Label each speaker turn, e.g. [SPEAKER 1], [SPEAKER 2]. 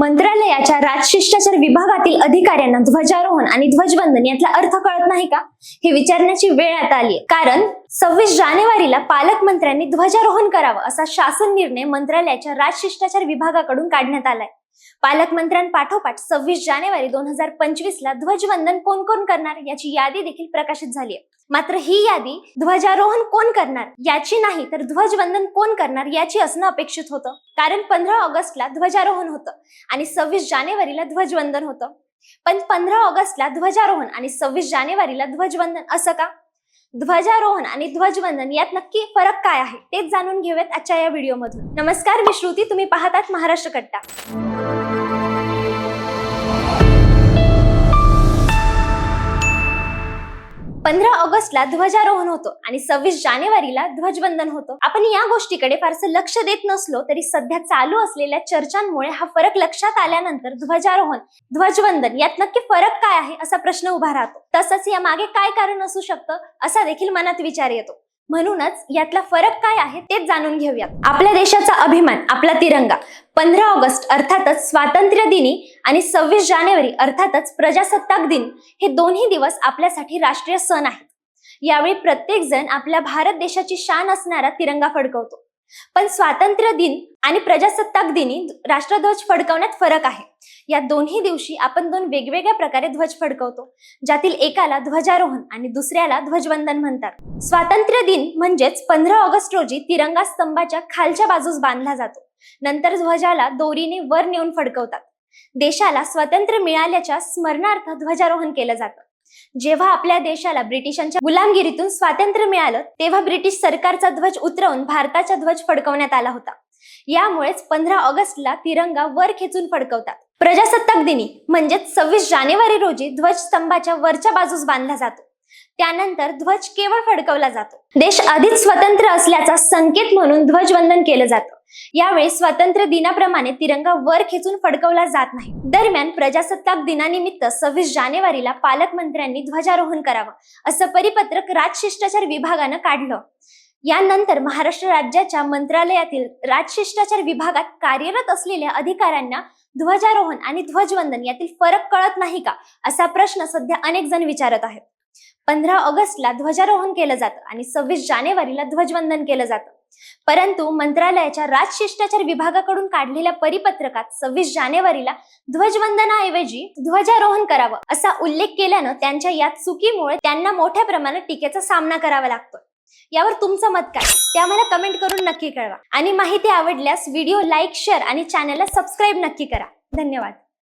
[SPEAKER 1] मंत्रालयाच्या राजशिष्टाचार विभागातील अधिकाऱ्यांना ध्वजारोहण आणि ध्वजवंदन यातला अर्थ कळत नाही का? हे विचारण्याची वेळ आता आली कारण सव्वीस जानेवारीला पालकमंत्र्यांनी ध्वजारोहण करावं असा शासन निर्णय मंत्रालयाच्या राजशिष्टाचार विभागाकडून काढण्यात आलाय. पालकमंत्र्यांपाठोपाठ सव्वीस जानेवारी दोन हजार पंचवीस ला ध्वजवंदन कोण कोण करणार याची यादी देखील प्रकाशित झाली आहे. मात्र ही यादी ध्वजारोहण कोण करणार याची नाही तर ध्वजवंदन कोण करणार याची असणं अपेक्षित होतं. कारण पंधरा ऑगस्टला ध्वजारोहण होतं आणि सव्वीस जानेवारीला ध्वजवंदन होतं. पण पंधरा ऑगस्टला ध्वजारोहण आणि सव्वीस जानेवारीला ध्वजवंदन असं का? ध्वजारोहण आणि ध्वजवंदन यात नक्की फरक काय आहे तेच जाणून घेऊयात आजच्या या व्हिडिओमधून. नमस्कार मी श्रुती. तुम्ही पाहतात महाराष्ट्र कट्टा. पंधरा ऑगस्टला ध्वजारोहण होतं आणि सव्वीस जानेवारीला ध्वजवंदन होतं. आपण या गोष्टीकडे फारसं लक्ष देत नसलो तरी सध्या चालू असलेल्या चर्चांमुळे हा फरक लक्षात आल्यानंतर ध्वजारोहण ध्वजवंदन यात नक्की फरक काय आहे असा प्रश्न उभा राहतो. तसंच या मागे काय कारण असू शकतं असा देखील मनात विचार येतो. म्हणूनच यातला फरक काय आहे तेच जाणून घेऊयात. आपल्या देशाचा अभिमान आपला तिरंगा पंधरा ऑगस्ट अर्थातच स्वातंत्र्य दिनी आणि सव्वीस जानेवारी अर्थातच प्रजासत्ताक दिन हे दोन्ही दिवस आपल्यासाठी राष्ट्रीय सण आहेत. यावेळी प्रत्येक जण आपल्या भारत देशाची शान असणारा तिरंगा फडकवतो. पण स्वातंत्र्य दिन आणि प्रजासत्ताक दिनी राष्ट्रध्वज फडकवण्यात फरक आहे. या दोन्ही दिवशी आपण दोन वेगवेगळ्या प्रकारे ध्वज फडकवतो ज्यातील एकाला ध्वजारोहण आणि दुसऱ्याला ध्वजवंदन म्हणतात. स्वातंत्र्य दिन म्हणजेच पंधरा ऑगस्ट रोजी तिरंगा स्तंभाच्या खालच्या बाजूस बांधला जातो. नंतर ध्वजाला दोरीने वर नेऊन फडकवतात. देशाला स्वातंत्र्य मिळाल्याच्या स्मरणार्थ ध्वजारोहण केलं जातं. जेव्हा आपल्या देशाला ब्रिटिशांच्या गुलामगिरीतून स्वातंत्र्य मिळालं तेव्हा ब्रिटिश सरकारचा ध्वज उतरवून भारताचा ध्वज फडकवण्यात आला होता. यामुळेच पंधरा ऑगस्टला तिरंगा वर खेचून फडकवतात. प्रजासत्ताक दिनी म्हणजेच सव्वीस जानेवारी रोजी ध्वज स्तंभाच्या वरच्या बाजूस बांधला जातो. त्यानंतर ध्वज केवळ फडकवला जातो. देश अधिक स्वतंत्र असल्याचा संकेत म्हणून ध्वजवंदन केलं जातं. यावेळी स्वातंत्र्य दिनाप्रमाणे तिरंगा वर खेचून फडकवला जात नाही. दरम्यान प्रजासत्ताक दिनानिमित्त सव्वीस जानेवारीला पालकमंत्र्यांनी ध्वजारोहण करावं असं परिपत्रक राजशिष्टाचार विभागानं काढलं. यानंतर महाराष्ट्र राज्याच्या मंत्रालयातील राजशिष्टाचार विभागात कार्यरत असलेल्या अधिकाऱ्यांना ध्वजारोहण आणि ध्वजवंदन यातील फरक कळत नाही का असा प्रश्न सध्या अनेक जण विचारत आहेत. पंधरा ऑगस्टला ध्वजारोहण केलं जातं आणि सव्वीस जानेवारीला ध्वजवंदन केलं जातं. परंतु मंत्रालयाच्या राजशिष्टाचार विभागाकडून काढलेल्या परिपत्रकात सव्वीस जानेवारीला ध्वजवंदनाऐवजी ध्वजारोहण करावं असा उल्लेख केल्यानं त्यांच्या या चुकीमुळे त्यांना मोठ्या प्रमाणात टीकेचा सामना करावा लागतोय. यावर तुमचं मत काय? ते आम्हाला कमेंट करून नक्की कळवा. आणि माहिती आवडल्यास व्हिडिओ लाईक शेअर आणि चॅनलला सबस्क्राईब नक्की करा. धन्यवाद.